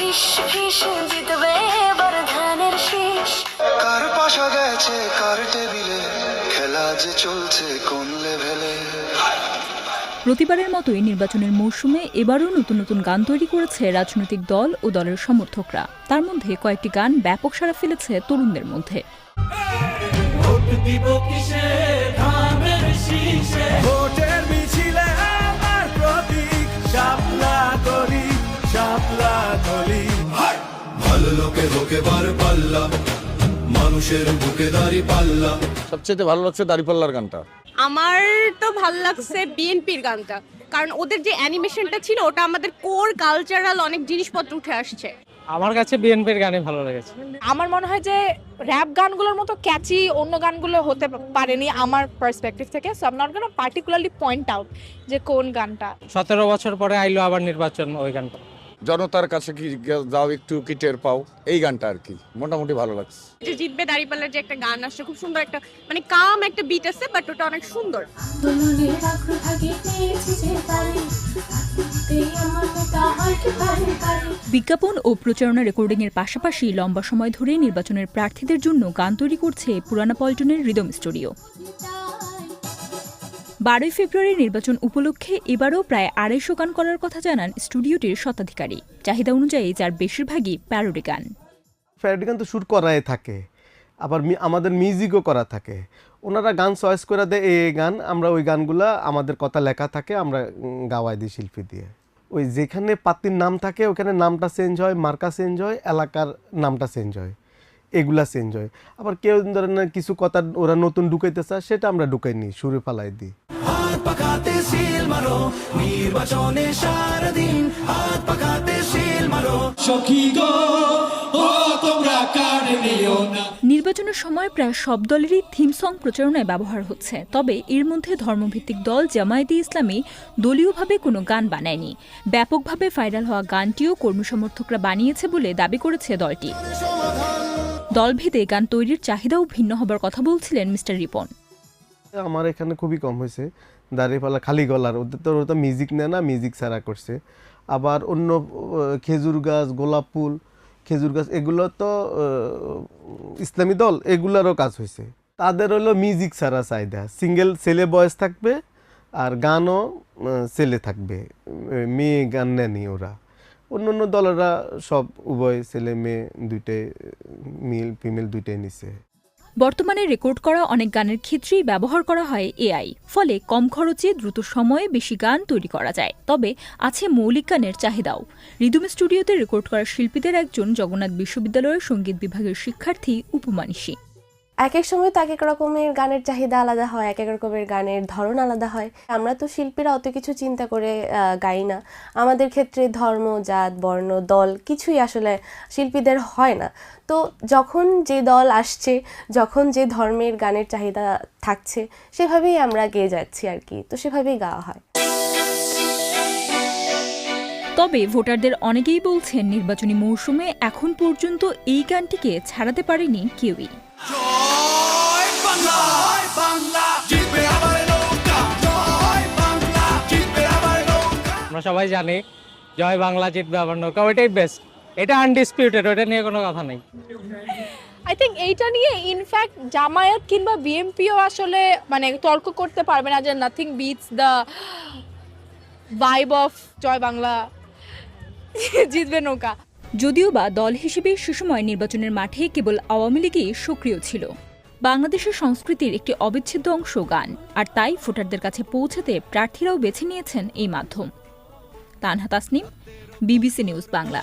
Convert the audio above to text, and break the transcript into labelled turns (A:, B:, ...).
A: ফিস ফিস জিতবে এবার ধানের শীষ।
B: কার পাশা গেছে কার টেবিলে? খেলা যে চলছে কোন লেভেলে
C: প্রতিবারের মতোই নির্বাচনের মৌসুমে এবারও নতুন নতুন গান তৈরি করেছে রাজনৈতিক দল ও দলের সমর্থকরা। তার মধ্যে কয়েকটি গান ব্যাপক সাড়া ফেলেছে তরুণদের মধ্যে।
D: ভোট
E: লোকে লোকে বার পাল্লা মানুষের বুকে দাঁড়ি পাল্লা
F: সবচেয়ে ভালো লাগছে দাড়িপাল্লার গানটা।
G: আমার তো ভালো লাগছে বিএনপির গানটা। কারণ ওদের যে অ্যানিমেশনটা ছিল ওটা আমাদের কোর কালচারাল অনেক জিনিসপত্র উঠে আসছে।
H: আমার কাছে বিএনপির গানই ভালো লেগেছে।
I: আমার মনে হয় যে র্যাপ গানগুলোর মতো ক্যাচি অন্য গানগুলো হতে পারেনি আমার পার্সপেক্টিভ থেকে। So I'm not gonna particularly point out যে কোন গানটা।
H: সতেরো বছর পরে আইলো আবার নির্বাচন ওই গানটা।
F: জনতার কাছে কি যাও একটু কি টের পাও? এই গানটা আর কি। মোটামুটি ভালো লাগছে।
G: যে জিতবে দাঁড়িপাল্লার যে একটা গান আসছে খুব সুন্দর একটা মানে কাম একটা বিট আছে বাট ওটা অনেক সুন্দর।
C: বিজ্ঞাপন ও প্রচারণা রেকর্ডিংয়ের পাশাপাশি লম্বা সময় ধরে নির্বাচনের প্রার্থীদের জন্য গান তৈরি করছে পুরানা পল্টনের রিদম স্টুডিও। বারোই ফেব্রুয়ারি নির্বাচন উপলক্ষে এবারও প্রায় আড়াইশো গান করার কথা জানান স্টুডিওটির স্বত্বাধিকারী। চাহিদা অনুযায়ী যার বেশিরভাগই প্যারোডি গান।
J: প্যারোডি গান তো শ্যুট করাই থাকে, আবার আমাদের মিউজিকও করা থাকে। ওনারা গান চয়েস করে দেয় এই গান, আমরা ওই গানগুলা আমাদের কথা লেখা থাকে, আমরা গাওয়াই দিই শিল্পী দিয়ে। ওই যেখানে পাত্রীর নাম থাকে, ওখানে নামটা চেঞ্জ হয়, মার্কা চেঞ্জ হয়, এলাকার নামটা চেঞ্জ হয়, এগুলা চেঞ্জ হয়। আবার কেউ ধরেন কিছু কথা ওরা নতুন ঢুকাইতে চায়, সেটা আমরা ঢুকাই নিই, সুরে ফালাই দিই।
D: সিল মারো নির্বাচনে সারাদিন হাত পাকাতে সিল মারো। সখী গো ও তোমরা কার নিও না?
C: নির্বাচনের সময় প্রায় সব দলেরই থিম সং প্রচারণায় ব্যবহার হচ্ছে। তবে এর মধ্যে ধর্মভিত্তিক দল জামায়াতে ইসলামী দলীয়ভাবে কোনো গান বানায়নি। ব্যাপকভাবে ভাইরাল হওয়া গানটিও কর্মী সমর্থকরা বানিয়েছে বলে দাবি করেছে দলটি। দলভেদে গান তৈরির চাহিদাও ভিন্ন হবার কথা বলছিলেন মিস্টার রিপন।
J: আমার এখানে খুবই কম হয়েছে। দাঁড়িপাল্লা খালি গলার, ওদের তো, ওরা তো মিউজিক নেয় না মিউজিক ছাড়া করছে। আবার অন্য খেজুর গাছ, গোলাপ ফুল, খেজুর গাছ, এগুলো তো ইসলামী দল, এগুলোরও কাজ হয়েছে। তাদের হলো মিউজিক ছাড়া চাহিদা। সিঙ্গেল ছেলে বয়স থাকবে আর গানও ছেলে থাকবে। মেয়ে গান নেয়নি ওরা। অন্য অন্য দলেরা সব উভয় ছেলে মেয়ে দুইটাই মিল ফিমেল দুইটাই নিছে।
C: বর্তমানে রেকর্ড করা অনেক গানের ক্ষেত্রেই ব্যবহার করা হয় এআই, ফলে কম খরচে দ্রুত সময়ে বেশি গান তৈরি করা যায়। তবে আছে মৌলিক গানের চাহিদাও। রিদুম স্টুডিওতে রেকর্ড করা শিল্পীদের একজন জগন্নাথ বিশ্ববিদ্যালয়ের সংগীত বিভাগের শিক্ষার্থী উপমানিষী
K: এক এক সময় তো এক এক রকমের গানের চাহিদা আলাদা হয় এক এক রকমের গানের ধরন আলাদা হয়। আমরা তো শিল্পীরা অত কিছু চিন্তা করে গাই না। আমাদের ক্ষেত্রে ধর্ম, জাত, বর্ণ, দল কিছুই আসলে শিল্পীদের হয় না। তো যখন যে দল আসছে, যখন যে ধর্মের গানের চাহিদা থাকছে, সেভাবেই আমরা গেয়ে যাচ্ছি আর কি। তো সেভাবেই গাওয়া হয়।
C: তবে ভোটারদের অনেকেই বলছেন, নির্বাচনী মৌসুমে এখন পর্যন্ত এই গানটিকে ছাড়াতে পারেনি কেউই।
D: বাংলা। জয় বাংলা। জিতবে আবার নৌকা। জয় বাংলা। জিতবে আবার নৌকা।
H: আমরা সবাই জানি জয় বাংলা জিতবে আবার নৌকা। ওইটাই বেস্ট এটা আনডিসপিউটেড ওটা নিয়ে কোনো কথা নেই।
I: আই থিঙ্ক এইটা নিয়ে ইনফ্যাক্ট জামায়াত কিংবা বিএমপিও আসলে মানে তর্ক করতে পারবে না যে nothing beats the vibe of Joy Bangla জিতবে নৌকা।
C: যদিও বা দল হিসেবে সুসময় নির্বাচনের মাঠে কেবল আওয়ামী লীগই সক্রিয় ছিল। বাংলাদেশের সংস্কৃতির একটি অবিচ্ছেদ্য অংশ গান, আর তাই ভোটারদের কাছে পৌঁছাতে প্রার্থীরাও বেছে নিয়েছেন এই মাধ্যম। Tanha Tasnim, BBC news Bangla.